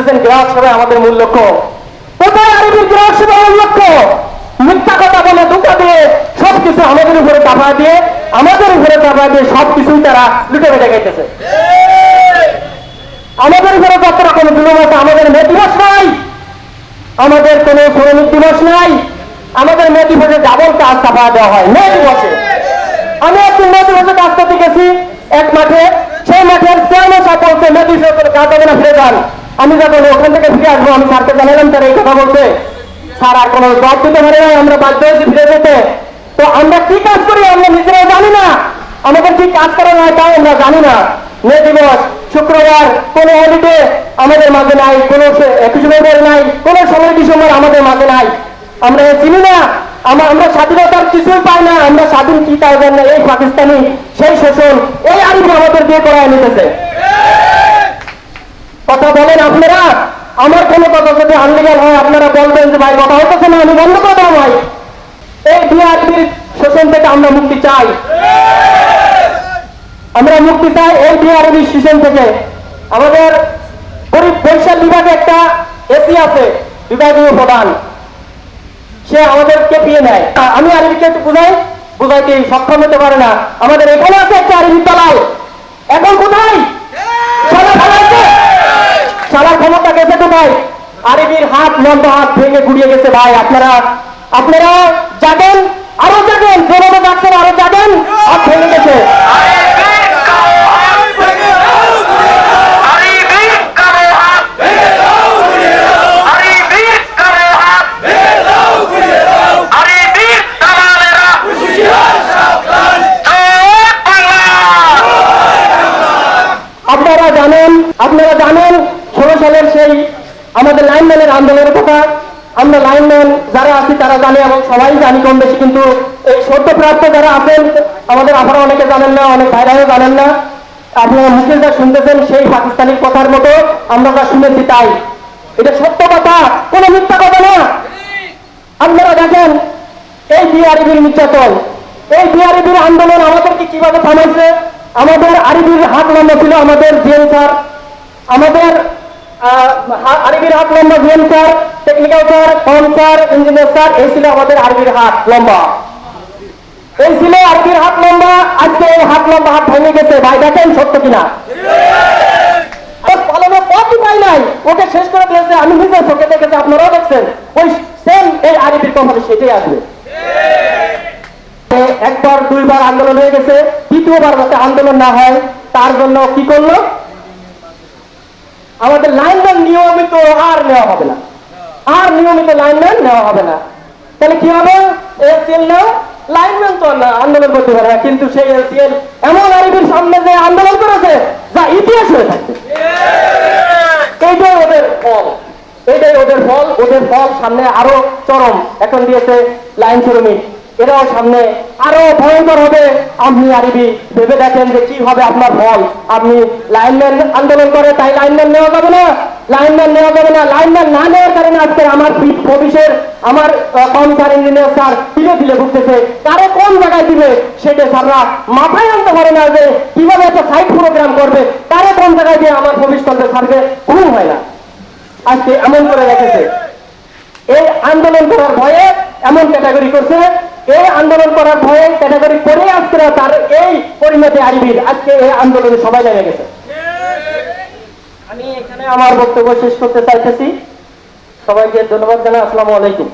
বলতেছেন গ্রাহক সেবাই আমাদের মূল লক্ষ্য। কোথায় আরবির গ্রাহক সেবা মূল লক্ষ্য? মিথ্যা কথা বলে ধোকা দিয়ে সবকিছু আমাদের উপরে চাপা দিয়ে, আমাদের উপরে চাপা দিয়ে সবকিছুই তারা লুটে বেটে গেছে আমাদের উপরে যত রকম জুলুম আছে, আমাদের মে দিবস নাই। আমাদের কোনো শ্রমিক দিবস নাই। আমাদের মে দিবসে ডাবল কাজ চাপা দেওয়া হয় মে দিবসে। আমি একদিন মে দিবসে কাজ করতে গেছি, এক মাঠে। সেই মাঠের চেয়ারম্যান সাহেব বলছে মে দিবসে কাজ হবে না, ফিরে যান। আমি যখন ওখান থেকে ফিরে আসব, আমি স্যারকে জানালাম তার এই কথা বলতে। স্যার, আর কোনো জবাব দিতে আমরা বাধ্য হয়েছি ফিরে যেতে। তো আমরা কি কাজ করি, আমরা নিজেরাও জানি না। আমাদের কি কাজ করা হয় তাও আমরা জানি না। মে দিবস, শুক্রবার, কোনো হলিডে আমাদের মাঝে নাই, কোনো একুশে নাই কোনো ষোলোই ডিসেম্বর আমাদের মাঝে নাই। আমরা চিনি না। আমরা আমরা স্বাধীনতার কিছুই পাই না, আমরা স্বাধীন কি তাই না। এই পাকিস্তানি সেই শোষণ, এই আরিফ আমাদের দিয়ে করায় নিতেছে। কথা বলেন আপনারা? আমার কোনো কথা যদি আনলিগাল হয়, আপনারা বলবেন যে ভাই, কথা হইতেছে না, আমি বন্ধ করে দাও ভাই। এই বিআরপির শোষণ থেকে আমরা মুক্তি চাই। আমরা মুক্তি চাই এই বিআরপির শোষণ থেকে। আমাদের গরিব বরিশাল বিভাগে একটা এসি আছে, বিভাগীয় প্রধান। সে আমাদেরকে পেয়ে নেয়। আমি আরবিকে বুঝাই, বুঝাইতে সক্ষম হতে পারে না। আমাদের এখানে আছে একটা আরবি দালাল এখন কোথায়? ক্ষমতা গেছে কোথায়? আরবির হাত, লম্বা হাত ভেঙে গুড়িয়ে গেছে ভাই, আপনারা আপনারা জাগেন, আরও জাগেন যেভাবে যাচ্ছেন আরও জাগেন, হাত ভেঙে গেছে আপনারা জানেন আপনারা জানেন ষোলো সালের সেই আমাদের লাইনম্যানের আন্দোলনের কথা আমরা লাইনম্যান যারা আছি তারা জানে এবং সবাই জানি কম বেশি, কিন্তু এই সদ্যপ্রাপ্ত যারা আছেন, আমাদের আপনারা অনেকে জানেন না, অনেক ভাইরাও জানেন না। আপনারা মুখে যা শুনতেছেন সেই পাকিস্তানি কথার মতো আমরা যা শুনেছি তাই। এটা সত্য কথা, কোনো মিথ্যা কথা না। আপনারা দেখেন, এই বিআরবির নির্যাতন, এই বিআরবির আন্দোলন আমাদেরকে কীভাবে থামাইছে? আমাদের আরবির হাত লম্বা ছিল আমাদের জেল স্যার, আমাদের আরবির হাত লম্বা জিএম স্যার টেকনিক্যাল স্যার, কম স্যার ইঞ্জিনিয়ার স্যার, এই ছিল আমাদের আরবির হাত লম্বা। এই ছিল আরবির হাত লম্বা, আজকে এই হাত লম্বা হাত ভেঙে গেছে। ভাই, দেখেন সত্য কিনা? আর পথই পাই নাই। ওকে শেষ করে দিয়েছে আমি নিজে চোখে দেখেছি, আপনারাও দেখছেন। ওই সেম এই আরিফির কোম্পানি সেটাই আসবে। একবার, দুইবার আন্দোলন হয়ে গেছে। তৃতীয়বার যাতে আন্দোলন না হয়, তার জন্য কি করল? আমাদের লাইনম্যান নিয়মিত আর নেওয়া হবে না। আর নিয়মিত লাইনম্যান নেওয়া হবে না। তাহলে কি হবে? এসিএল না? লাইনম্যান তো না আন্দোলন করতে পারে না। কিন্তু সেই এসিএল এমন আরিফির সামনে যে আন্দোলন করেছে যা ইতিহাস হয়ে থাকবে। এইটাই ওদের ফল। এইটাই ওদের ফল। ওদের ফল সামনে আরও চরম। এখন দিয়েছে লাইন শ্রমিক এরাও সামনে আরও ভয়ঙ্কর হবে। আপনি আরবি ভেবে দেখেন যে কি হবে আপনার ফল আপনি লাইনম্যান আন্দোলন করে, তাই লাইনম্যান নেওয়া যাবে না। লাইনম্যান নেওয়া যাবে না। লাইনম্যান না নেওয়ার কারণে আজকে আমার ভবিষ্যৎ, আমার স্যার ইঞ্জিনিয়ার স্যার দিলে দিলে ভুগতেছে কারে কোন জায়গায় দিবে সেটা স্যাররা মাথায় আনতে পারে না যে কীভাবে একটা সাইড প্রোগ্রাম করবে। কারে কোন জায়গায় দিয়ে আমার ভবিষ্যতে স্যারকে ঘুম হয় না। আজকে এমন করে রেখেছে এই আন্দোলন করার ভয়ে এমন ক্যাটাগরি করছে এই আন্দোলন করার ভয়ে ক্যাটাগরি করে আজকে তার এই পরিণতি আরবির আজকে এই আন্দোলনে সবাই জায়গা গেছে। আমি এখানে আমার বক্তব্য শেষ করতে চাইতেছি। সবাইকে ধন্যবাদ জানাই। আসসালামু আলাইকুম।